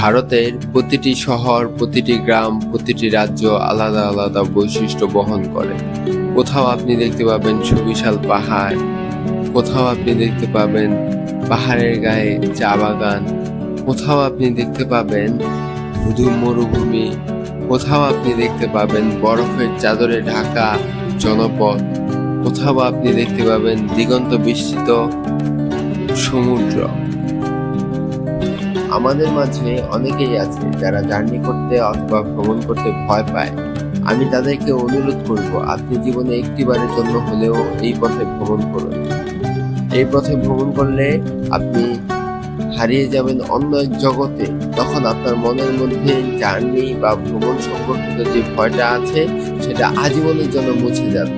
ভারতের প্রতিটি শহর, প্রতিটি গ্রাম, প্রতিটি রাজ্য আলাদা আলাদা বৈশিষ্ট্য বহন করে। কোথাও আপনি দেখতে পাবেন সুবিশাল পাহাড়, কোথাও আপনি দেখতে পাবেন পাহাড়ের গায়ে চা বাগান, কোথাও আপনি দেখতে পাবেন ধুধু মরুভূমি, কোথাও আপনি দেখতে পাবেন বরফের চাদরে ঢাকা জনপদ, কোথাও আপনি দেখতে পাবেন দিগন্ত বিস্তৃত সমুদ্র। আমাদের মাঝে অনেকেই আছে যারা জার্নি করতে অথবা ভ্রমণ করতে ভয় পায়। আমি তাদেরকে অনুরোধ করব, আপনি জীবনে একটিবারের জন্য হলেও এই পথে ভ্রমণ করুন। এই পথে ভ্রমণ করলে আপনি হারিয়ে যাবেন অন্য এক জগতে। তখন আপনার মনের মধ্যে জার্নি বা ভ্রমণ সম্পর্কিত যে ভয়টা আছে, সেটা আজীবনের জন্য মুছে যাবে।